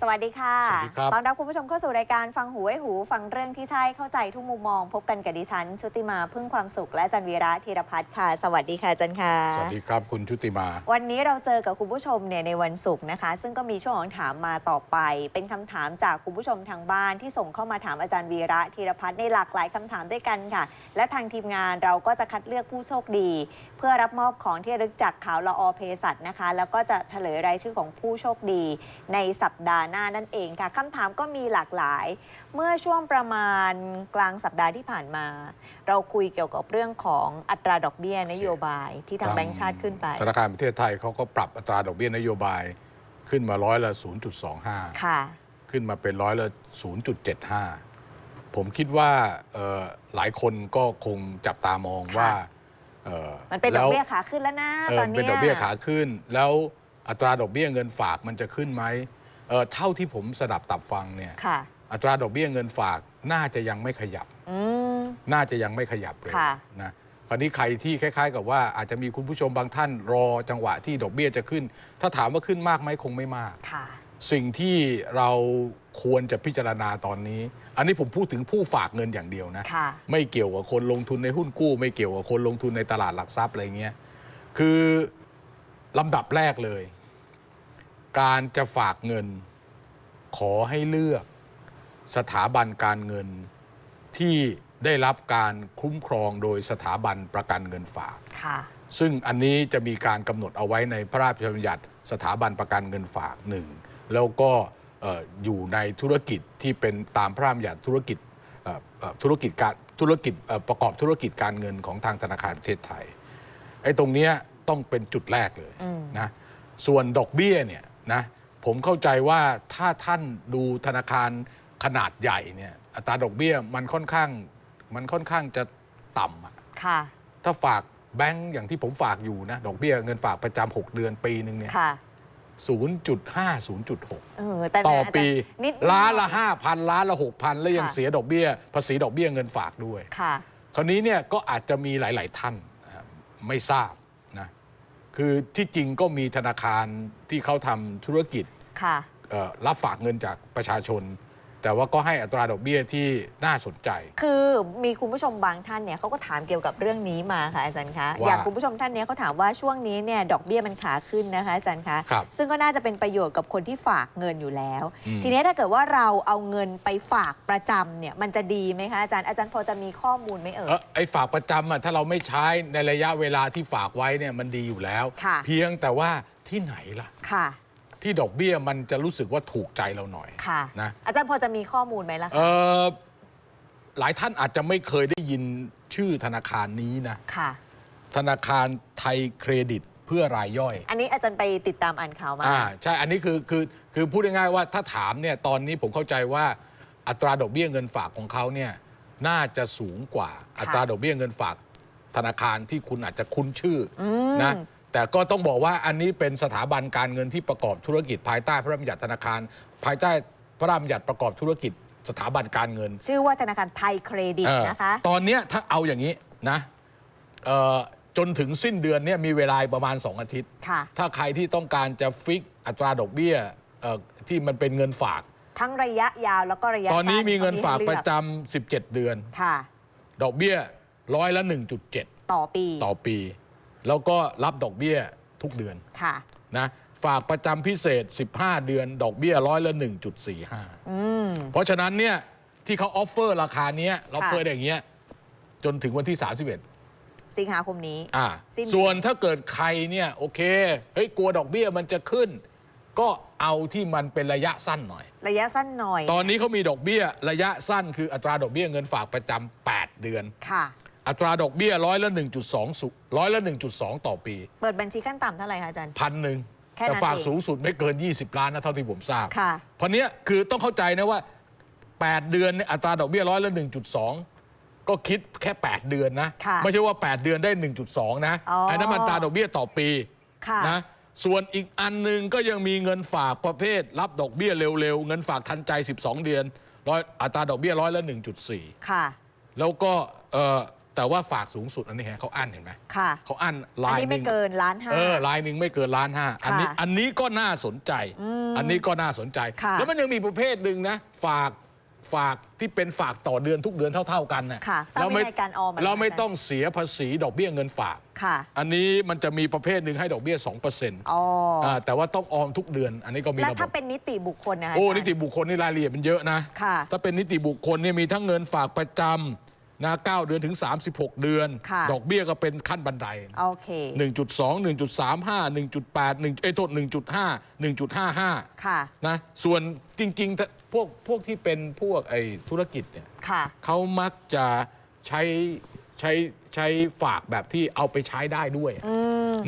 สวัสดีค่ะ สวัสดีครับ ตอนรับคุณผู้ชมเข้าสู่รายการฟังหูไว้หู ฟังเรื่องที่ใช่เข้าใจทุกมุมมอง พบกันกับดิฉัน ชุติมาพึ่งความสุขและอาจันวีระธีรพัฒน์ค่ะ สวัสดีค่ะอาจันค่ะ สวัสดีครับคุณชุติมา วันนี้เราเจอกับคุณผู้ชมเนี่ยในวันศุกร์นะคะ ซึ่งก็มีช่วงของถามมาต่อไป เป็นคำถามจากคุณผู้ชมทางบ้านที่ส่งเข้ามาถามอาจารย์วีระธีรพัฒน์ในหลากหลายคำถามด้วยกันค่ะ และทางทีมงานเราก็จะคัดเลือกผู้โชคดี เพื่อรับมอบของที่ระลึกจากข่าวละออเพสัตนะคะ แล้วก็จะเฉลยรายชื่อของผู้โชคดีในสัปดาห์หน้านั่นเองค่ะคำถามก็มีหลากหลาย เมื่อช่วงประมาณกลางสัปดาห์ที่ผ่านมา เราคุยเกี่ยวกับเรื่องของอัตราดอกเบี้ยนโยบายที่ทางแบงก์ชาติขึ้นไป ธนาคารประเทศไทยเขาก็ปรับอัตราดอกเบี้ยนโยบายขึ้นมาร้อยละ 0.25 ค่ะ ขึ้นมาเป็นร้อยละ 0.75 ผมคิดว่าเอ่อหลายคนก็คงจับตามองค่ะว่าเอ่อ มันเป็นดแล้อกวเบี้ยขาขึ้นแล้วนะเออตอนเป็นเนี้ยดอกเบี้ยขาขึ้น แล้วอัตราดอกเบี้ยเงินฝากมันจะขึ้นไหมเอ่อเท่าที่ผมสดับตับฟังเนี่ยค่ะอัตราดอกเบี้ยเงินฝากน่าจะยังไม่ขยับอืมน่าจะยังไม่ขยับเลยค่ะนะคราวนี้ใครที่คล้าย ๆ กับว่าอาจจะมีคุณผู้ชมบางท่านรอจังหวะที่ดอกเบี้ยจะขึ้น ถ้าถามว่าขึ้นมากไหมคงไม่มากค่ะ สิ่งที่เราควรจะพิจารณาตอนนี้ อันนี้ผมพูดถึงผู้ฝากเงินอย่างเดียวนะ ค่ะ ไม่เกี่ยวกับคนลงทุนในหุ้นกู้ ไม่เกี่ยวกับคนลงทุนในตลาดหลักทรัพย์อะไรเงี้ย คือลำดับแรกเลย การจะฝากเงิน ขอให้เลือกสถาบันการเงินที่ได้รับการคุ้มครองโดยสถาบันประกันเงินฝาก ค่ะ ซึ่งอันนี้จะมีการกำหนดเอาไว้ในพระราชบัญญัติสถาบันประกันเงินฝากหนึ่ง แล้วก็เอ่ออยู่ในธุรกิจที่เป็นตามพระราชบัญญัติธุรกิจเอ่อเอ่อธุรกิจการธุรกิจเอ่อประกอบธุรกิจการเงินของทางธนาคารประเทศไทยไอ้ตรงเนี้ยต้องเป็นจุดแรกเลยอืมนะส่วนดอกเบี้ยเนี่ยนะผมเข้าใจว่าถ้าท่านดูธนาคารขนาดใหญ่เนี่ยอัตราดอกเบี้ยมันค่อนข้างมันค่อนข้างจะต่ำอะค่ะถ้าฝากแบงก์อย่างที่ผมฝากอยู่นะดอกเบี้ยเงินฝากประจำ6 เดือนปีหนึ่งเนี่ยค่ะ 0.5 0.6เออแต่ต่อปีนิดล้านละ 5,000 ล้านละ 6,000 แล้วยังค่ะเสียดอกเบี้ย ภาษีดอกเบี้ยเงินฝากด้วย ค่ะ คราวนี้เนี่ยก็อาจจะมีหลาย ๆ ท่านอ่าไม่ทราบนะคือที่จริงก็มีธนาคารที่เขาทำธุรกิจค่ะ เอ่อรับฝากเงินจากประชาชน แต่ว่าก็ให้อัตราดอกเบี้ยที่น่าสนใจ คือมีคุณผู้ชมบางท่านเนี่ยเขาก็ถามเกี่ยวกับเรื่องนี้มาค่ะอาจารย์คะ ว่าอย่างคุณผู้ชมท่านเนี้ยเขาถามว่าช่วงนี้เนี่ยดอกเบี้ยมันขาขึ้นนะคะอาจารย์คะ ครับซึ่งก็น่าจะเป็นประโยชน์กับคนที่ฝากเงินอยู่แล้ว อืม ทีนี้ถ้าเกิดว่าเราเอาเงินไปฝากประจำเนี่ยมันจะดีไหมคะอาจารย์ อาจารย์พอจะมีข้อมูลไหมเอ่ย เออไอ้ฝากประจำอะถ้าเราไม่ใช้ในระยะเวลาที่ฝากไว้เนี่ยมันดีอยู่แล้ว ค่ะ เพียงแต่ว่าที่ไหนล่ะ ค่ะ ที่ดอกเบี้ยมันจะรู้สึกว่าถูกใจเราหน่อยค่ะนะอาจารย์พอจะมีข้อมูลไหมล่ะเอคะอหลายท่านอาจจะไม่เคยได้ยินชื่อธนาคารนี้นะ ค่ะ ธนาคารไทยเครดิตเพื่อรายย่อย อันนี้อาจารย์ไปติดตามอ่านข่าวมา อ่าใช่ อันนี้คือคือคือพูดง่ายๆว่าถ้าถามเนี่ยตอนนี้ผมเข้าใจว่าอัตราดอกเบี้ยเงินฝากของเขาเนี่ยน่าจะสูงกว่าค่ะอัตราดอกเบี้ยเงินฝากธนาคารที่คุณอาจจะคุ้นชื่ออมนะ แต่ก็ต้องบอกว่าอันนี้เป็นสถาบันการเงินที่ประกอบธุรกิจภายใต้พระราชบัญญัติธนาคาร ภายใต้พระราชบัญญัติประกอบธุรกิจสถาบันการเงิน ชื่อว่าธนาคารไทยเครดิตเออนะคะ ตอนเนี้ยถ้าเอาอย่างนี้นะเอ่อจนถึงสิ้นเดือนเนี่ยมีเวลาประมาณ 2 อาทิตย์ ค่ะ ถ้าใครที่ต้องการจะฟิกอัตราดอกเบี้ยเอ่อที่มันเป็นเงินฝาก ทั้งระยะยาวแล้วก็ระยะตอนนี้สั้มีเงินฝากให้ปลือระจำ17 เดือน ค่ะ ดอกเบี้ยร้อยละต่อปี1.7 ต่อปี แล้วก็รับดอกเบี้ยทุกเดือนค่ะนะฝากประจำพิเศษ 15 เดือน ดอกเบี้ยร้อยละ 1.45 อืม เพราะฉะนั้นเนี่ยที่เขาออฟเฟอร์ราคาเนี้ยเราเฟอร์ค่ะอย่างเงี้ยจนถึงวันที่ 31 สิงหาคมนี้ อ่าสิ้น ส่วนถ้าเกิดใครเนี่ยโอเคเฮ้ยกลัวดอกเบี้ยมันจะขึ้น ก็เอาที่มันเป็นระยะสั้นหน่อย ระยะสั้นหน่อยตอนนี้เขามีดอกเบี้ยระยะสั้นคืออัตราดอกเบี้ยเงินฝากประจำ8เดือน ค่ะ อัตราดอกเบี้ยร้อยละ1.2สุร้อยละ1.2 ต่อปี เปิดบัญชีขั้นต่ำเท่าไหร่คะอาจารย์ พันหนึ่งแค่นั้นแต่ฝากเองสูงสุดไม่เกิน 20 ล้านนะเท่าที่ผมทราบค่ะ เพราะเนี้ยคือต้องเข้าใจนะว่า 8 เดือนเนี่ยอัตราดอกเบี้ยร้อยละ1.2 ก็คิดแค่ 8 เดือนนะ ค่ะไม่ใช่ว่า 8 เดือนได้ 1.2 นะอ๋ออันนั้นมันอัตราดอกเบี้ยต่อปีค่ะ นะส่วนอีกอันหนึ่งก็ยังมีเงินฝากประเภท รับดอกเบี้ยเร็วๆ เงินฝากทันใจ 12 เดือนร้อยอัตราดอกเบี้ยร้อยละ1.4 ค่ะ แล้วก็เอ่อ แต่ว่าฝากสูงสุดอันนี้เห็นเขาอั้นเห็นไหมค่ะเขาอั้นอันลายนี้หไม่นึ่งเกินล้านห้า เออลายหนึ่งไม่เกินล้านห้าอันนี้ค่ะอันนี้ก็น่าสนใจอันนี้ก็น่าสนใจ ค่ะแล้วมันยังมีประเภทหนึ่งนะ ฝากฝากที่เป็นฝากต่อเดือนทุกเดือนเท่า ๆกันนะค่ะสร้างวินัยการออมอะเราไม่นะต้องเสียภาษีดอกเบี้ยเงินฝาก ค่ะ อันนี้มันจะมีประเภทหนึ่งให้ดอกเบี้ย2%อ๋ออแต่ว่าต้องออมทุกเดือน อันนี้ก็มีแล้วระบถ้าบ เป็นนิติบุคคลนะคะโอ้าจารย์ นิติบุคคลนี่รายละเอียดมันเยอะนะ ค่ะ ถ้าเป็นนิติบุคคลเนี่ยมีทั้งเงินฝากประจำ นะ9เดือนถึง 36 เดือน ค่ะ ดอกเบี้ยก็เป็นขั้นบันได โอเค 1.2 1.35 1.8 1เอ้ยโทษ1.5 1.55 ค่ะ นะ ส่วนจริงๆถ้าพวกพวกที่เป็นพวกไอ้ธุรกิจเนี่ยค่ะ เขามักจะใช้ ใช้ใช้ฝากแบบที่เอาไปใช้ได้ด้วย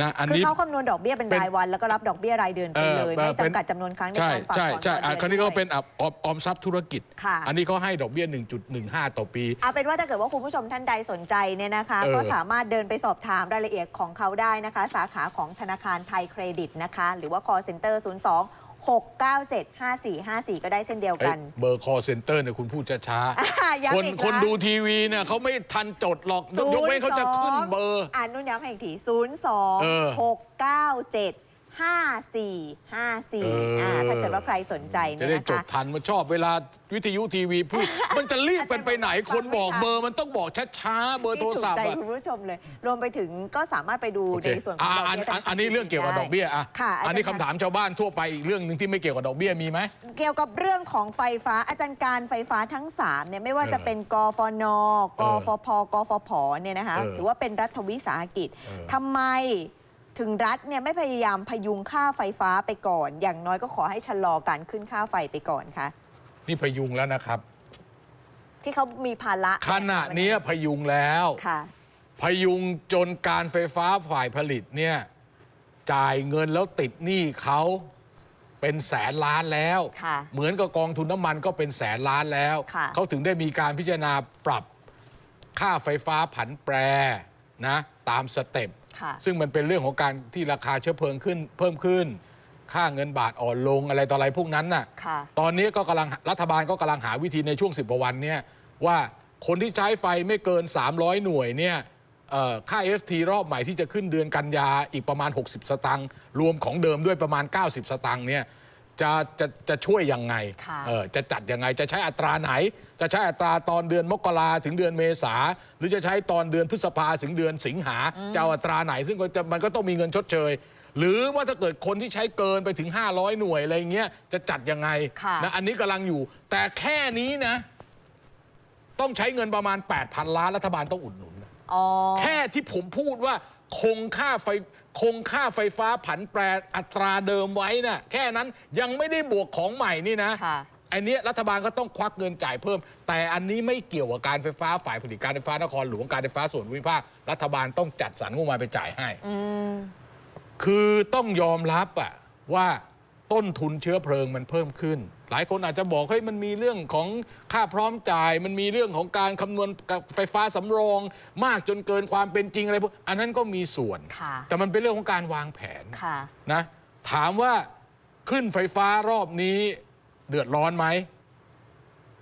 นะอันคือนี้ เขาคำนวณดอกเบี้ยเป็นเป็นรายวัน แล้วก็รับดอกเบี้ยรายเดือนไปเลย ไม่จำกัดจำนวนครั้งในใช่การฝากใช่ถอนใช่ต่ออะเดือนคราวนี้ก็ด้วยเป็นอะออมออมทรัพย์ธุรกิจ ค่ะ อันนี้เขาให้ดอกเบี้ย 1.15 ต่อปี เอาเป็นว่าถ้าเกิดว่าคุณผู้ชมท่านใดสนใจเนี่ยนะคะ เออ ก็สามารถเดินไปสอบถามรายละเอียดของเขาได้นะคะ สาขาของธนาคารไทยเครดิตนะคะ หรือว่า call center 02 697 5454 ก็ได้เช่นเดียวเอ้กัยนเบอร์ call center เนี่ยคุณพูดช้าอะๆย้ำคนอีกคนรั้งดูทีวีเนี่ยเขาไม่ทันจดหรอกยกเว้นเขาจะขึ้นเบอร์ อ่านนุ่นย้ำให้อีกทีเออ02 697 5454อ่าถ้าเกิดว่าใครสนใจจะเนี่ยได้นะจคะดทันมันชอบเวลาวิทยุทีวีพูด มันจะรีบกันไปไหนคนบอกเบอร์มันต้องบอกช้าๆเบอร์โทรศัพท์ที่ถูกใจอะคุณผู้ชมเลย รวมไปถึงก็สามารถไปดูโอเคในส่วนของอะดอกอันเบี้ยอันอันนี้เรื่องเกี่ยวกับดอกเบี้ยอะค่ะอันนี้จรย์คำถามชาวบ้านทั่วไปอีกเรื่องหนึ่งที่ไม่เกี่ยวกับดอกเบี้ยมีไหม เกี่ยวกับเรื่องของไฟฟ้าอาจารย์การไฟฟ้าทั้ง3เนี่ยไม่ว่าจะเป็นกฟน กฟพกฟผเนี่ยนะคะเออหรือว่าเป็นรัฐวิสาหกิจเออทำไม ถึงรัฐเนี่ยไม่พยายามพยุงค่าไฟฟ้าไปก่อน อย่างน้อยก็ขอให้ชะลอการขึ้นค่าไฟไปก่อนคะนี่พยุงแล้วนะครับ ที่เขามีภาระขณะเนี้ยพยุงแล้ว ค่ะ พยุงจนการไฟฟ้าฝ่ายผลิตเนี่ย จ่ายเงินแล้วติดหนี้เขาเป็นแสนล้านแล้ว ค่ะเหมือนกับกองทุนน้ำมันก็เป็นแสนล้านแล้ว ค่ะ เขาถึงได้มีการพิจารณาปรับค่าไฟฟ้าผันแปรนะ ตามสเต็ป ค่ะ ซึ่งมันเป็นเรื่องของการที่ราคาเชื้อเพลิงขึ้น เพิ่มขึ้น ค่าเงินบาทอ่อนลงอะไรต่ออะไรพวกนั้นน่ะ ค่ะ ตอนนี้ก็กำลังรัฐบาลก็กำลังหาวิธีในช่วง 10กว่าวันเนี่ยว่าคนที่ใช้ไฟไม่เกิน 300 หน่วยเนี่ยเอ่อค่า FT รอบใหม่ที่จะขึ้นเดือนกันยาอีกประมาณ 60 สตังค์รวมของเดิมด้วยประมาณ 90 สตังค์เนี่ย จะจะจะช่วยยังไงค่ะเออจะจัดยังไงจะใช้อัตราไหน จะใช้อัตราตอนเดือนมกราถึงเดือนเมษาหรือจะใช้ตอนเดือนพฤษภาถึงเดือนสิงหาจะเอาอัตราไหน ซึ่งก็จะมันก็ต้องมีเงินชดเชย หรือว่าถ้าเกิดคนที่ใช้เกินไปถึง 500 หน่วยอะไรเงี้ยจะจัดยังไงค่ะ นะอันนี้กำลังอยู่ แต่แค่นี้นะ ต้องใช้เงินประมาณ 8,000 ล้านรัฐบาลต้องอุดหนุนนะ อ๋อ แค่ที่ผมพูดว่าคงค่าไฟ คงค่าไฟฟ้าผันแปรอัตราเดิมไว้นะ่ะแค่นั้นยังไม่ได้บวกของใหม่นี่นะค่ะ อันเนี้ยรัฐบาลก็ต้องควักเงินจ่ายเพิ่ม แต่อันนี้ไม่เกี่ยวกับการไฟฟ้าฝ่ายผลิตการไฟฟ้านครหลวงการไฟฟ้าส่วนภูมิภาครัฐบาลต้องจัดสรรงบประมาณไปจ่ายให้ อืม คือต้องยอมรับอะว่าต้นทุนเชื้อเพลิงมันเพิ่มขึ้น หลายคนอาจจะบอกเฮ้ยมันมีเรื่องของค่าพร้อมจ่าย มันมีเรื่องของการคำนวณกับไฟฟ้าสำรอง มากจนเกินความเป็นจริงอะไรพวกอันนั้นก็มีส่วนค่ะแต่มันเป็นเรื่องของการวางแผนค่ะนะถามว่าขึ้นไฟฟ้ารอบนี้เดือดร้อนไหม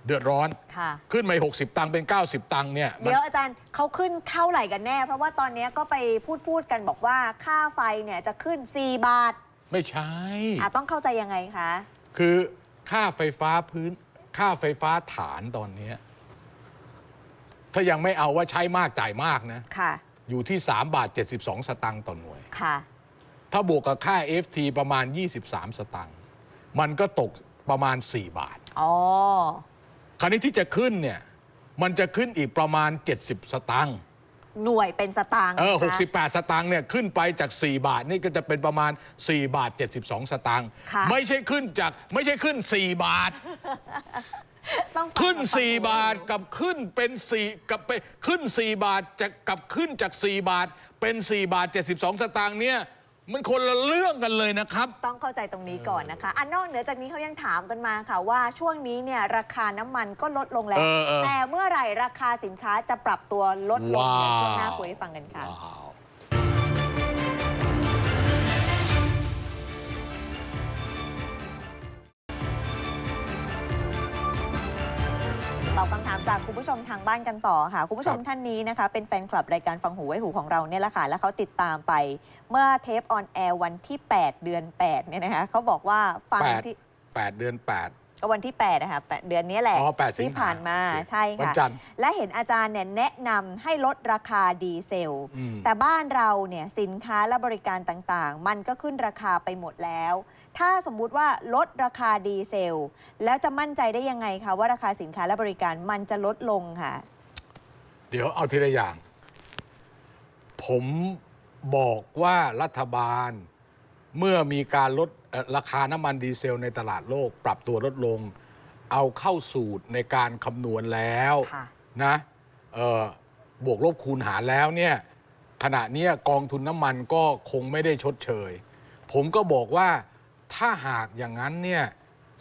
เดือดร้อนค่ะขึ้นมา60 ตังค์เป็น 90 ตังค์เนี่ยมันเดี๋ยวอาจารย์เขาขึ้นเท่าไหร่กันแน่ เพราะว่าตอนนี้ก็ไปพูดพูดกันบอกว่าค่าไฟเนี่ยจะขึ้น 4 บาท ไม่ใช่อะต้องเข้าใจยังไงคะ คือ ค่าไฟฟ้าพื้น ค่าไฟฟ้าฐานตอนเนี้ยถ้ายังไม่เอาว่าใช้มากจ่ายมากนะ ค่ะ อยู่ที่ 3 บาท 72 สตังค์ต่อหน่วย ค่ะ ถ้าบวกกับค่า FT ประมาณ 23 สตังค์ มันก็ตกประมาณ 4 บาท อ๋อ คราวนี้ที่จะขึ้นเนี่ย มันจะขึ้นอีกประมาณ 70 สตังค์ หน่วยเป็นสตางค์เออนะคะ68สตางค์เนี่ยขึ้นไปจาก 4 บาทนี่ก็จะเป็นประมาณ 4 บาท 72 สตางค์ค่ะไม่ใช่ขึ้นจากไม่ใช่ขึ้น 4 บาทต้องฟังขึ้นฟัง4บาทกับขึ้นเป็น4กับไปขึ้น 4 บาทจะกับขึ้นจาก 4 บาทเป็น 4 บาท 72 สตางค์เนี่ย มันคนละเรื่องกันเลยนะครับ ต้องเข้าใจตรงนี้ก่อนนะคะอันนอกเหนือจากนี้เขายังถามกันมาค่ะว่าช่วงนี้เนี่ยราคาน้ำมันก็ลดลงแล้ว เออเออแต่เมื่อไหร่ราคาสินค้าจะปรับตัวลดลงว้าว เดี๋ยวช่วงหน้าคุยให้ฟังกันค่ะ ว้าว ตอบคำถามจากคุณผู้ชมทางบ้านกันต่อค่ะ คุณผู้ชมครับท่านนี้นะคะ เป็นแฟนคลับรายการฟังหูไว้หูของเราเนี่ยแหละค่ะ แล้วเขาติดตามไป เมื่อเทปออนแอร์วันที่ 8 เดือน 8 เนี่ยนะคะเขาบอกว่าฟังแปดที่แปดเดือนแปดก็วันที่8นะคะแปดเดือนนี้แหละอ๋อ8สิงหาที่ผ่านมาโอเคใช่วันค่ะจันทร์และเห็นอาจารย์เนี่ยแนะนำให้ลดราคาดีเซลอืมแต่บ้านเราเนี่ยสินค้าและบริการต่างๆ มันก็ขึ้นราคาไปหมดแล้ว ถ้าสมมุติว่าลดราคาดีเซล แล้วจะมั่นใจได้ยังไงคะว่าราคาสินค้าและบริการมันจะลดลงค่ะ เดี๋ยวเอาทีละอย่าง ผมบอกว่ารัฐบาลเมื่อมีการลดเอ่อราคาน้ำมันดีเซลในตลาดโลก ปรับตัวลดลง เอาเข้าสูตรในการคำนวณแล้วค่ะนะเอ่อบวกลบคูณหารแล้วเนี่ยขณะเนี้ยกองทุนน้ำมันก็คงไม่ได้ชดเชย ผมก็บอกว่า ถ้าหากอย่างนั้นเนี่ย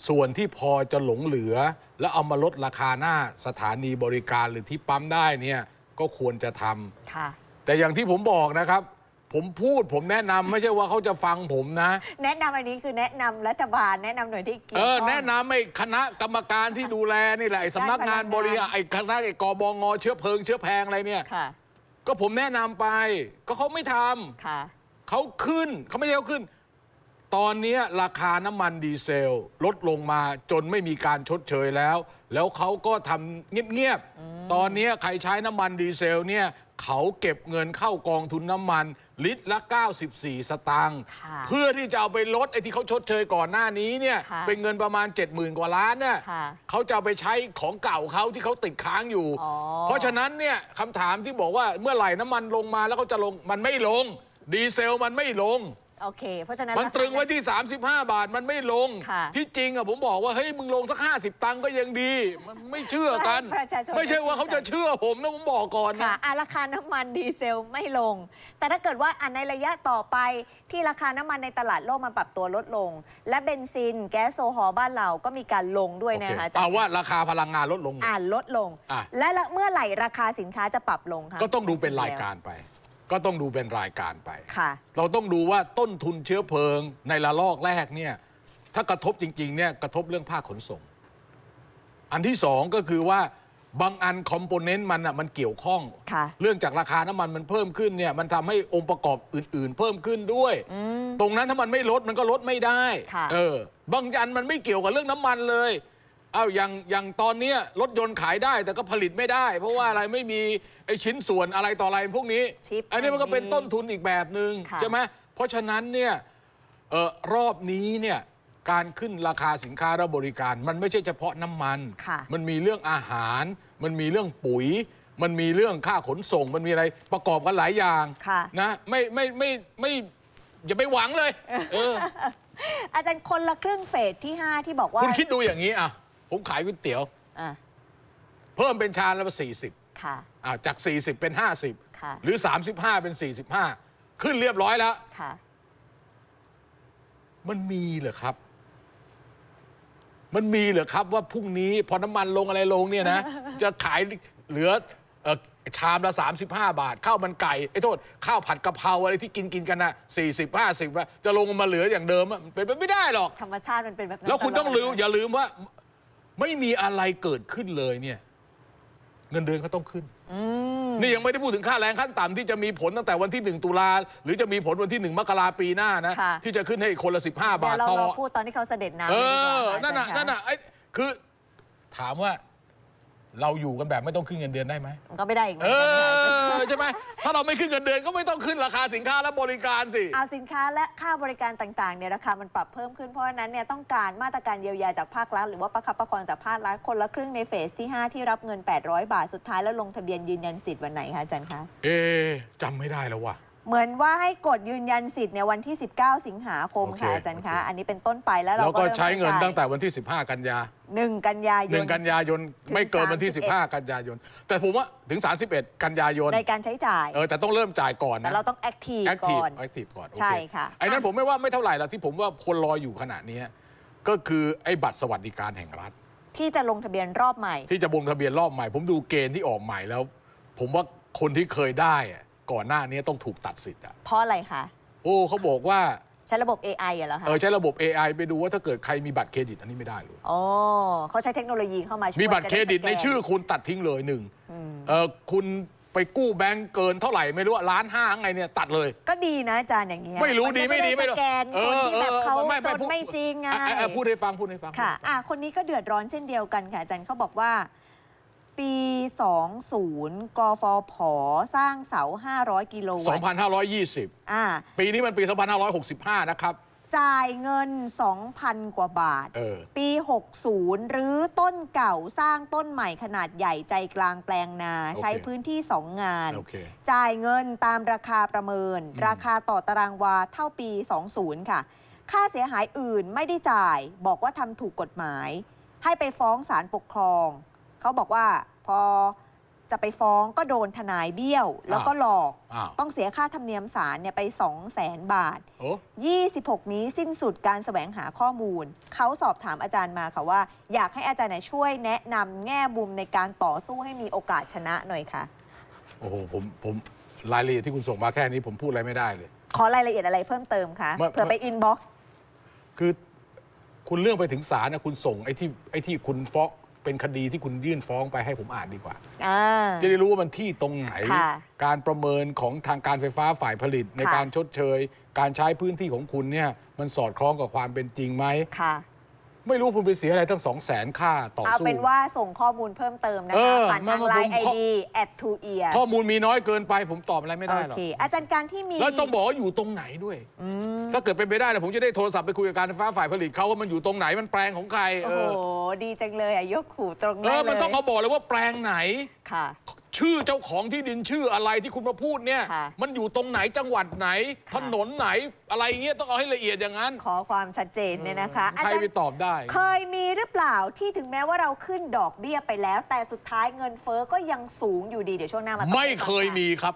ส่วนที่พอจะหลงเหลือ แล้วเอามาลดราคาหน้าสถานีบริการหรือที่ปั๊มได้เนี่ยก็ควรจะทำค่ะแต่อย่างที่ผมบอกนะครับ ผมพูดผมแนะนำไม่ใช่ว่าเขาจะฟังผมนะ แนะนำอันนี้คือแนะนำรัฐบาลแนะนำหน่วยที่เกี่ยเอวอข้อง แนะนำไอ้คณะกรรมการที่ดูแลนี่แหละไอ้สำนักงานบริหารไอ้คณะไอ้กบงเชื้อเพลิงเชื้อแพงอะไรเนี่ย ค่ะ ก็ผมแนะนำไป ก็เขาไม่ทำค่ะ เขาขึ้นเขาไม่ใช่เขาขึ้น ตอนเนี้ยราคาน้ำมันดีเซล ลดลงมาจนไม่มีการชดเชยแล้ว แล้วเขาก็ทำเงียบๆ ตอนเนี้ยใครใช้น้ำมันดีเซลเนี่ยเขาเก็บเงินเข้ากองทุนน้ำมัน ลิตรละ 94 สตางค์ค่ะเพื่อที่จะเอาไปลดไอ้ที่เขาชดเชยก่อนหน้านี้เนี่ยค่ะเป็นเงินประมาณ 70,000 กว่าล้านน่ะค่ะเขาจะเอาไปใช้ของเก่าเขาที่เขาติดค้างอยู่อ๋อเพราะฉะนั้นเนี่ยคำถามที่บอกว่าเมื่อไหร่น้ำมันลงมาแล้วเขาจะลงมันไม่ลง ดีเซลมันไม่ลง โอเค เพราะฉะนั้นมันตรึงไว้ที่ 35 บาทมันไม่ลงค่ะที่จริงอะผมบอกว่าเฮ้ยมึงลงสัก 50 ตังค์ก็ยังดี มันไม่เชื่อกันให้ประชาชนไม่ใช่ว่าเขาจะเชื่อผมนะผมบอกก่อนค่ะนะอะราคาน้ำมันดีเซลไม่ลง แต่ถ้าเกิดว่าอันในระยะต่อไปที่ราคาน้ำมันในตลาดโลกมันปรับตัวลดลง และเบนซิน แก๊สโซฮอล์บ้านเราก็มีการลงด้วยโอเคนะคะอาจารเอาย์ว่าราคาพลังงานลดลงอ่านลดลงอะและละเมื่อไหร่ราคาสินค้าจะปรับลงคะก็ต้องดูเป็นรายการไป ก็ต้องดูเป็นรายการไป ค่ะ เราต้องดูว่าต้นทุนเชื้อเพลิงในระลอกแรกเนี่ยถ้ากระทบจริงๆเนี่ยกระทบเรื่องภาคขนส่ง อันที่สองก็คือว่าบางอันคอมโพเนนต์มันอะมันเกี่ยวข้อง ค่ะ เรื่องจากราคาน้ำมันมันเพิ่มขึ้นเนี่ยมันทำให้องค์ประกอบอื่น ๆ เพิ่มขึ้นด้วยตรงนั้นถ้ามันไม่ลดมันก็ลดไม่ได้ ค่ะ เออบางอันมันไม่เกี่ยวกับเรื่องน้ำมันเลยเอาอย่างอย่างตอนเนี้ยรถยนต์ขายได้แต่ก็ผลิตไม่ได้ เพราะว่าอะไรไม่มีไอ้ชิ้นส่วนอะไรต่ออะไรพวกนี้ ชิปอันนี้มันก็เป็นไม่มีต้นทุนอีกแบบหนึง่งค่ะใช่ไหมเพราะฉะนั้นเนี่ยเออรอบนี้เนี่ยการขึ้นราคาสินค้าและบริการ มันไม่ใช่เฉพาะน้ำมัน ค่ะ มันมีเรื่องอาหาร มันมีเรื่องปุ๋ย มันมีเรื่องค่าขนส่ง มันมีอะไรประกอบกันหลายอย่างค่ะ นะไม่ไม่ไม่ไม่อย่าไปหวังเลยเอออาจารย์คนละครึ่งเฟสที่ 5 ที่บอกว่า คุณคิดดูอย่างนี้อะ ผมขายก๋วยเตี๋ยว อะเพิ่มเป็นชามละสี่สิบค่ะ อ่าจาก 40 เป็น50ค่ะหรือ 35 เป็น 45 ขึ้นเรียบร้อยแล้ว ค่ะ มันมีเหรอครับ มันมีเหรอครับว่าพรุ่งนี้พอน้ำมันลงอะไรลงเนี่ยนะ จะขายเหลือเอ่อชามละ 35 บาท ข้าวมันไก่ไอ้โทษ ข้าวผัดกะเพราอะไรที่กินกินกันนะ40 50อะจะลงมาเหลืออย่างเดิมอะมันเป็นไปไม่ได้หรอก ธรรมชาติมันเป็นแบบนั้นแล้วคุณต้องลืมตลดอย่าลืมว่า ไม่มีอะไรเกิดขึ้นเลยเนี่ย เงินเดือนก็ต้องขึ้น อืมนี่ยังไม่ได้พูดถึงค่าแรงขั้นต่ำที่จะมีผลตั้งแต่วันที่ 1 ตุลาหรือจะมีผลวันที่ 1 มกราปีหน้านะ ค่ะ ที่จะขึ้นให้คนละ 15เดี๋บายวทเราต่อ เราพูดตอนที่เขาเสด็จน้ำเอเลยดีกอว่านั่นน่ะ อาจารย์นั่นน่ะไอ้คือถามว่าเราอยู่กันแบบไม่ต้องขึ้นเงินเดือนได้ไหม มันก็ไม่ได้อีกหมืเออนกันอ ใช่ไหมถ้าเราไม่ขึ้นเงินเดือนก็ไม่ต้องขึ้นราคาสินค้าและบริการสิ เอาสินค้าและค่าบริการต่างๆเนี่ยราคามันปรับเพิ่มขึ้นเพราะฉะนั้นเนี่ยต้องการมาตรการเยียวยาจากภาครัฐหรือว่าประคับประคองจากภาครัฐคนละครึ่งในเฟสที่ 5 ที่รับเงิน 800 บาทสุดท้ายแล้วลงทะเบียนยืนยันสิทธิ์วันไหนคะอาจารย์คะ เอ๊ะจำไม่ได้แล้วว่ะ เหมือนว่าให้กดยืนยันสิทธิ์ในวันที่ 19 สิงหาคมค่ะโอเค อาจารย์คะโอเคอันนี้เป็นต้นไปแล้วเราแล้วก็ก็เริ่มใช้เงินจ่ายตั้งแต่วันที่ 15 กันยาหนึ่งกันยายหนึ่นงกันยายนถึงไม่เกินวันที่ 31 15 กันยายน แต่ผมว่าถึง 31 กันยายนในการใช้จ่าย เออแต่ต้องเริ่มจ่ายก่อนนะแต่เราต้องแอคทีฟแอคทีก่ฟอนแอคทีฟก่อนโอเใช่ค่ะ ไอ้นั้นผมไม่ว่าไม่เท่าไหร่หรอกที่ผมว่าคนรออยู่ขณะนี้ก็คือไอ้บัตรสวัสดิการแห่งรัฐ ที่จะลงทะเบียนรอบใหม่ ที่จะบงทะเบียนรอบใหม่ ผมดูเกณฑ์ที่ออกใหม่แล้ว ผมว่าคนที่เคยได้อะ ก่อนหน้านี้ต้องถูกตัดสิทธิ์อะเพราะอะไรคะโอ้เขาบอกว่าใช้ระบบ AI อะเหรอคะเออใช้ระบบ AI ไปดูว่าถ้าเกิดใครมีบัตรเครดิตอันนี้ไม่ได้เลยอ๋อเขาใช้เทคโนโลยีเข้ามาช่วยมีบัตรเครดิตจะในไสแกชื่อคุณตัดทิ้งเลยหนึ่งเออคุณไปกู้แบงก์เกินเท่าไหร่ไม่รู้อะล้านห้าไงเนี่ยตัดเลย ก็ดีนะอาจารย์อย่างเงี้ยไม่รู้ดีนจะไม่ดีไม่สรู้แกนคนที่แบบเขาออจนพูดไม่จริงไงอะอะพูดให้ฟังพูดให้ฟังค่ะอะคนนี้ก็เดือดร้อนเช่นเดียวกันค่ะอาจารย์เขาบอกว่า ปี 20 กฟผ สร้างเสา 500 กิโลวัตต์2,520 อ่า ปีนี้มันปี 2,565 นะครับ จ่ายเงิน 2,000 กว่าบาท เออ ปี 60หรือต้นเก่าสร้างต้นใหม่ขนาดใหญ่ใจกลางแปลงนาโอเคใช้พื้นที่ 2 งาน โอเค จ่ายเงินตามราคาประเมินอืมราคาต่อตารางวาเท่าปี 20 ค่ะ ค่าเสียหายอื่นไม่ได้จ่าย บอกว่าทำถูกกฎหมาย ให้ไปฟ้องศาลปกครอง เขาบอกว่าพอจะไปฟ้องก็โดนทนายเบี้ยว แล้วก็หลอก อ้าวต้องเสียค่าธรรมเนียมศาลเนี่ยไป 2 0 0แสนบาท โอ้26 นี้สิ้นสุดการแสวงหาข้อมูล เขาสอบถามอาจารย์มาค่ะว่า อยากให้อาจารย์เนี่ยช่วยแนะนำแง่มุมในการต่อสู้ให้มีโอกาสชนะหน่อยค่ะ โอ้โหผมผมรายละเอียดที่คุณส่งมาแค่นี้ผมพูดอะไรไม่ได้เลย ขอรายละเอียดอะไรเพิ่มเติมคะไม่ เผื่อไปอินบ็อกซ์ คือคุณเรื่องไปถึงศาลนะคุณส่งไอ้ที่ไอ้ที่คุณฟ้อง เป็นคดีที่คุณยื่นฟ้องไปให้ผมอ่านดีกว่า อ่า จะได้รู้ว่ามันที่ตรงไหน ค่ะการประเมินของทางการไฟฟ้าฝ่ายผลิต ในค่ะ การชดเชย การใช้พื้นที่ของคุณเนี่ยมันสอดคล้องกับความเป็นจริงไหม ค่ะ ไม่รู้คุณไปเสียอะไรตั้งสองแสนค่าต่อเอาสู้ เป็นว่าส่งข้อมูลเพิ่มเติมนะเอคะอผ่านทางมาไลผมน์ไอขอดี at two ears ข้อมูลมีน้อยเกินไปผมตอบอะไรไม่ได้โอหรอก เคอาจารย์การที่มีแล้วต้องบอกว่าอยู่ตรงไหนด้วย อืม ถ้าเกิดเป็นไปได้นะผมจะได้โทรศัพท์ไปคุยกับการไฟฟ้าฝ่ายผลิตเขาว่ามันอยู่ตรงไหนมันแปลงของใคร โอ้เอโห อดีจังเลยอะ ยกขู่ตรงเอได้อเลมันยต้องเอาบอกเลยว่าแปลงไหน ค่ะ ชื่อเจ้าของที่ดินชื่ออะไรที่คุณมาพูดเนี่ย ค่ะ มันอยู่ตรงไหนจังหวัดไหนค่ะถนนไหนอะไรเงี้ยต้องเอาให้ละเอียดอย่างนั้น ขอความชัดเจนเนี่ยนะคะอาใครจารไปย์ตอบได้ เคยมีหรือเปล่าที่ถึงแม้ว่าเราขึ้นดอกเบี้ยไปแล้ว แต่สุดท้ายเงินเฟ้อก็ยังสูงอยู่ดีเดี๋ยวช่วงหน้ามาต่อไม่กันเคยค่ะมีครับ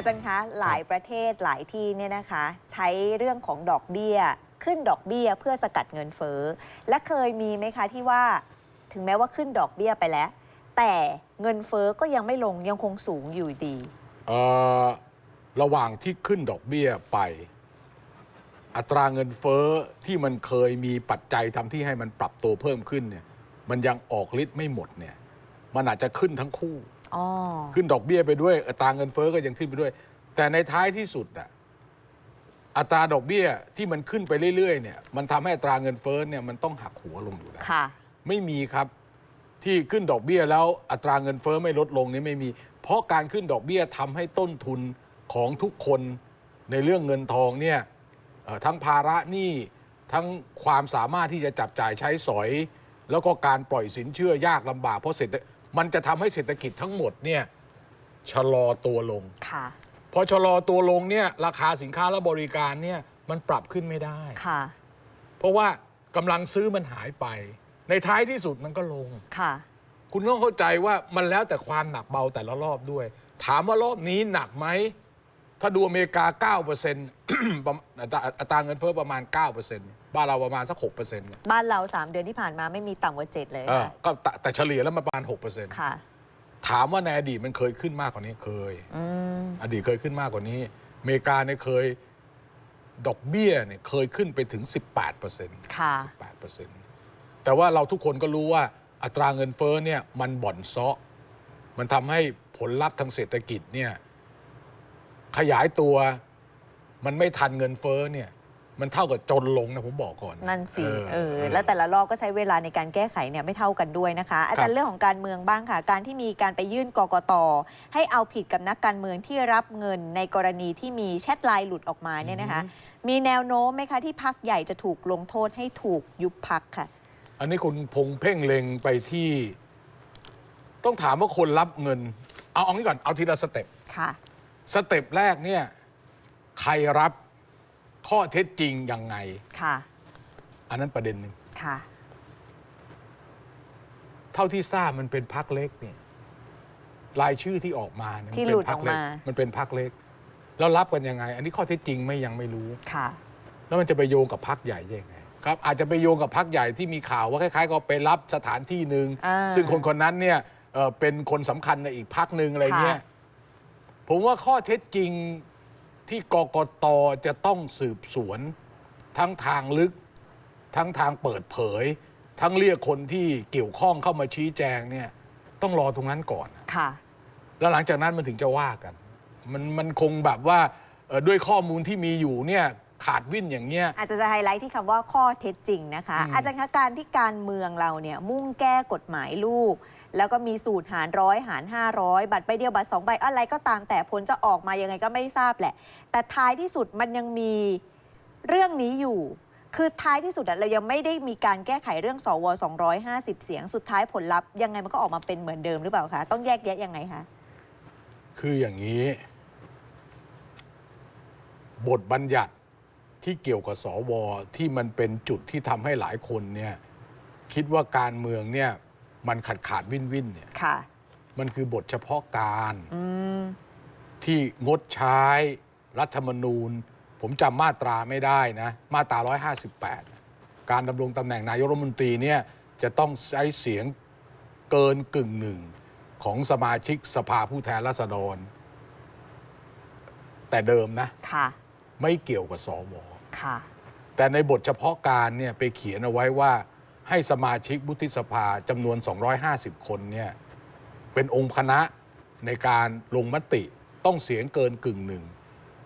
อาจารย์คะหลายประเทศหลายที่เนี่ยนะคะ ใช้เรื่องของดอกเบี้ย ขึ้นดอกเบี้ยเพื่อสกัดเงินเฟ้อและเคยมีไหมคะที่ว่าถึงแม้ว่าขึ้นดอกเบี้ยไปแล้ว แต่เงินเฟ้อก็ยังไม่ลงยังคงสูงอยู่ดีเอ่อระหว่างที่ขึ้นดอกเบี้ยไป อัตราเงินเฟ้อที่มันเคยมีปัจจัยทำที่ให้มันปรับตัวเพิ่มขึ้นเนี่ยมันยังออกฤทธิ์ไม่หมดเนี่ยมันอาจจะขึ้นทั้งคู่อ๋อ ขึ้นดอกเบี้ยไปด้วยอัตราเงินเฟ้อก็ยังขึ้นไปด้วย แต่ในท้ายที่สุดอะอัตราดอกเบี้ยที่มันขึ้นไปเรื่อยๆเนี่ยมันทำให้อัตราเงินเฟ้อเนี่ยมันต้องหักหัวลงอยู่แล้วค่ะไม่มีครับที่ขึ้นดอกเบี้ยแล้วอัตราเงินเฟ้อไม่ลดลงนี่ไม่มี เพราะการขึ้นดอกเบี้ยทำให้ต้นทุนของทุกคนในเรื่องเงินทองเนี่ยเอ่อทั้งภาระหนี้ทั้งความสามารถที่จะจับจ่ายใช้สอย แล้วก็การปล่อยสินเชื่อยากลำบากเพราะเศรษฐ มันจะทำให้เศรษฐกิจทั้งหมดเนี่ยชะลอตัวลง ค่ะ พอชะลอตัวลงเนี่ยราคาสินค้าและบริการเนี่ยมันปรับขึ้นไม่ได้ ค่ะ เพราะว่ากำลังซื้อมันหายไป ในท้ายที่สุดมันก็ลง ค่ะ คุณต้องเข้าใจว่ามันแล้วแต่ความหนักเบาแต่ละรอบด้วย ถามว่ารอบนี้หนักไหม ถ้าดูอเมริกา 9%ประมาณอัตราอัตราเงินเฟ้อประมาณ 9% บ้านเราประมาณสัก6%เนี่ยบ้านเรา 3 เดือนที่ผ่านมาไม่มีต่ำกว่า 7 เลยเออค่ะก็แต่แต่เฉลี่ยแล้วมันประมาณ6%ค่ะ ถามว่าในอดีตมันเคยขึ้นมากกว่านี้เคย อืม อดีตเคยขึ้นมากกว่านี้อเมริกาเนี่ยเคยดอกเบี้ยเนี่ยเคยขึ้นไปถึง 18%ค่ะ 18%แต่ว่าเราทุกคนก็รู้ว่าอัตราเงินเฟ้อเนี่ยมันบ่อนเซาะ มันทำให้ผลลัพธ์ทางเศรษฐกิจเนี่ยขยายตัวมันไม่ทันเงินเฟ้อเนี่ย มันเท่ากับจนลงนะผมบอกก่อน นั่นสิเอเอออเออแล้วแต่ละรอบก็ใช้เวลาในการแก้ไขเนี่ยไม่เท่ากันด้วยนะคะ อาจารครัย์บเรื่องของการเมืองบ้างค่ะ การที่มีการไปยื่นกกตให้เอาผิดกับนักการเมืองที่รับเงินในกรณีที่มีแชทไลน์หลุดออกมาเนี่ยนะคะ มีแนวโน้มไหมคะที่พักใหญ่จะถูกลงโทษให้ถูกยุบพักค่ะ อันนี้คุณพงเพ่งเล็งไปที่ ต้องถามว่าคนรับเงิน เอาเอางี้ก่อนเอาทีละสเต็ปค่ะ สเต็ปแรกเนี่ยใครรับ ข้อเท็จจริงยังไง ค่ะ อันนั้นประเด็นหนึ่งค่ะ เท่าที่ทราบมันเป็นพักเล็กเนี่ยรายชื่อที่ออกมาเนี่ยที่มันหลุเป็ดนพรรคเล็ออกมา มันเป็นพักเล็ก แล้วรับกันยังไง อันนี้ข้อเท็จจริงไม่ยังไม่รู้ ค่ะ แล้วมันจะไปโยงกับพักใหญ่ได้ยังไงครับอาจจะไปโยงกับพักใหญ่ที่มีข่าวว่าคล้ายๆ ก็ไปรับสถานที่หนึ่งอ่า ซึ่งคนคนนั้นเนี่ยเอ่อเป็นคนสำคัญในอีกพักหนึ่งอะไรเงี้ยค่ะผมว่าข้อเท็จจริง ที่กกตจะต้องสืบสวน ทั้งทางลึก ทั้งทางเปิดเผย ทั้งเรียกคนที่เกี่ยวข้องเข้ามาชี้แจงเนี่ยต้องรอตรงนั้นก่อน ค่ะ แล้วหลังจากนั้นมันถึงจะว่ากัน มันมันคงแบบว่าเอ่อด้วยข้อมูลที่มีอยู่เนี่ยขาดวิ่นอย่างเงี้ย อาจจะจะไฮไลท์ที่คำว่าข้อเท็จจริงนะคะอืมอาจารย์คะการที่การเมืองเราเนี่ยมุ่งแก้กฎหมายลูก แล้วก็มีสูตรหารร้อยหาร 500 บัตรใบเดียวบัตรสองใบอะไรก็ตามแต่ผลจะออกมายังไงก็ไม่ทราบแหละ แต่ท้ายที่สุดมันยังมีเรื่องนี้อยู่ คือท้ายที่สุดเรายังไม่ได้มีการแก้ไขเรื่องสว250 เสียง สุดท้ายผลลัพธ์ยังไงมันก็ออกมาเป็นเหมือนเดิมหรือเปล่าคะต้องแยกแยะยังไงคะคืออย่างนี้ บทบัญญัติที่เกี่ยวกับสวที่มันเป็นจุดที่ทำให้หลายคนเนี่ยคิดว่าการเมืองเนี่ย มันขาดขาดวินวินเนี่ยค่ะ มันคือบทเฉพาะการอืมที่งดใช้รัฐธรรมนูญ ผมจำมาตราไม่ได้นะ มาตรา 158 การดำรงตำแหน่งนายกรัฐมนตรีเนี่ยจะต้องใช้เสียงเกินกึ่งหนึ่งของสมาชิกสภาผู้แทนราษฎร แต่เดิมนะค่ะ ไม่เกี่ยวกับสวค่ะ แต่ในบทเฉพาะการเนี่ยไปเขียนเอาไว้ว่า ให้สมาชิกวุฒิสภาจำนวน 250 คนเนี่ยเป็นองค์คณะในการลงมติต้องเสียงเกินกึ่งหนึ่ง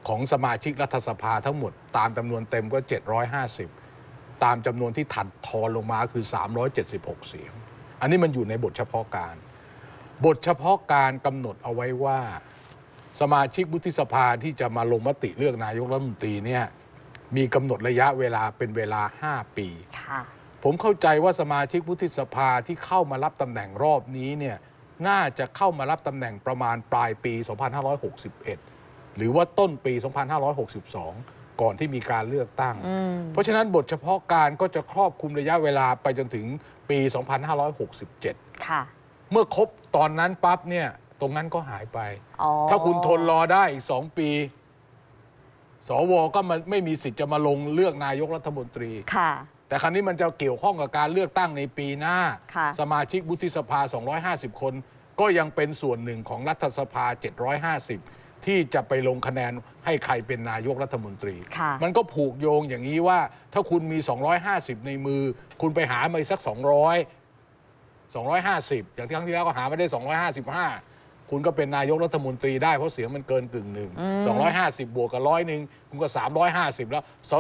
ของสมาชิกรัฐสภาทั้งหมด ตามจำนวนเต็มก็ 750 ตามจำนวนที่ถัดทอนลงมาคือ 376 เสียง อันนี้มันอยู่ในบทเฉพาะการ บทเฉพาะการกำหนดเอาไว้ว่า สมาชิกวุฒิสภาที่จะมาลงมติเลือกนายกรัฐมนตรีเนี่ยมีกำหนดระยะเวลาเป็นเวลา 5 ปีค่ะ ผมเข้าใจว่าสมาชิกวุฒิสภาที่เข้ามารับตำแหน่งรอบนี้เนี่ยน่าจะเข้ามารับตำแหน่งประมาณปลายปี 2561 หรือว่าต้นปี 2562 ก่อนที่มีการเลือกตั้งอืมเพราะฉะนั้นบทเฉพาะการก็จะครอบคลุมระยะเวลาไปจนถึงปี 2567 ค่ะ เมื่อครบตอนนั้นปั๊บเนี่ยตรงนั้นก็หายไปอ๋อถ้าคุณทนรอได้อีกสองปี สวก็มันไม่มีสิทธิ์จะมาลงเลือกนายกรัฐมนตรีค่ะ แต่ครั้นี้มันจะเกี่ยวข้องกับการเลือกตั้งในปีหน้า ค่ะสมาชิกวุฒิสภา 250 คน ก็ยังเป็นส่วนหนึ่งของรัฐสภา 750 ที่จะไปลงคะแนนให้ใครเป็นนายกรัฐมนตรี ค่ะ มันก็ผูกโยงอย่างนี้ว่า ถ้าคุณมี 250 ในมือ คุณไปหามาอีกสัก 200 250 อย่างที่ครั้งที่แล้วก็หาไม่ได้ 255 คุณก็เป็นนายกรัฐมนตรีได้เพราะเสียงมันเกินกึ่งหนึ่ง250 บวกกับร้อยหนึ่งคุณก็ 350 แล้วส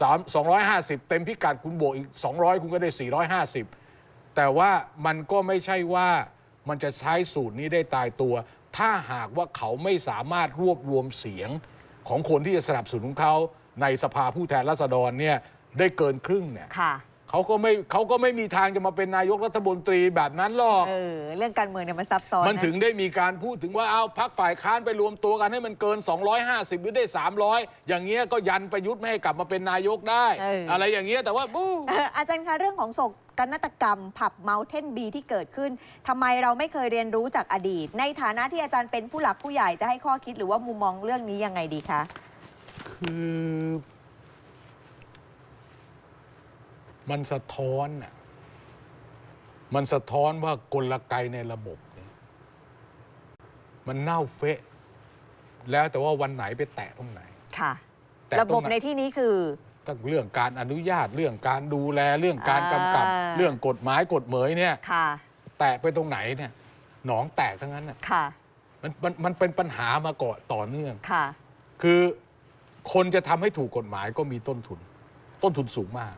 สาม250 เต็มพิกัดคุณบวกอีก 200 คุณก็ได้ 450 แต่ว่ามันก็ไม่ใช่ว่ามันจะใช้สูตรนี้ได้ตายตัว ถ้าหากว่าเขาไม่สามารถรวบรวมเสียงของคนที่จะสนับสนุนเขาในสภาผู้แทนราษฎรเนี่ยได้เกินครึ่งเนี่ย เขาก็ไม่เขาก็ไม่มีทางจะมาเป็นนายกรัฐมนตรีแบบนั้นหรอก เออ เรื่องการเมืองเนี่ยมันซับซ้อนมันถึงะได้มีการพูดถึงว่าเอาพักฝ่ายค้านไปรวมตัวกันให้มันเกิน 250 หรือได้ 300 อย่างเงี้ยก็ยันประยุทธ์ไม่ให้กลับมาเป็นนายกได้เออออะไรอย่างเงี้ยแต่ว่าบู๊เอ่ออาจารย์คะเรื่องของโศกนาฏกรรมผับเมาเทนบีที่เกิดขึ้นทำไมเราไม่เคยเรียนรู้จากอดีต ในฐานะที่อาจารย์เป็นผู้หลักผู้ใหญ่จะให้ข้อคิดหรือว่ามุมมองเรื่องนี้ยังไงดีคะคือ มันสะท้อนอะมันสะท้อนว่ากลไกในระบบเนี่ยมันเน่าเฟะ แล้วแต่ว่าวันไหนไปแตะตรงไหน ค่ะแต่ระบบตรงไหนในที่นี้คือตั้งเรื่องการอนุญาตเรื่องการดูแลเรื่องการกำกับอ่าเรื่องกฎหมายกฎเหมยเนี่ยค่ะแตะไปตรงไหนเนี่ย หนองแตกทั้งนั้นน่ะค่ะมันมันมันเป็นปัญหามาก่อนต่อเนื่องค่ะ คือคนจะทำให้ถูกกฎหมายก็มีต้นทุน ต้นทุนสูงมาก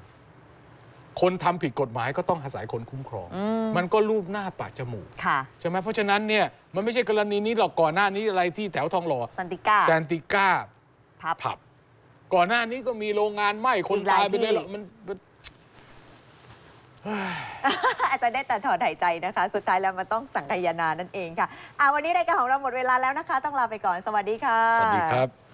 คนทำผิดกฎหมายก็ต้องอาศัยคนคุ้มครองอืมมันก็รูปหน้าปะจมูกค่ะใช่ไหมเพราะฉะนั้นเนี่ยมันไม่ใช่กรณีนี้หรอกก่อนหน้านี้อะไรที่แถวทองหล่อสันติก้าแซนติก้าพับผับก่อนหน้านี้ก็มีโรงงานไหม้คนอีกหลายตายไปเลยที่หรอกมันมันอาจารย์ได้แต่ถอนหายใจนะคะ สุดท้ายแล้วมันต้องสังคายนานั่นเองค่ะอ่าวันนี้รายการของเราหมดเวลาแล้วนะคะ ต้องลาไปก่อนสวัสดีค่ะ สวัสดีครับ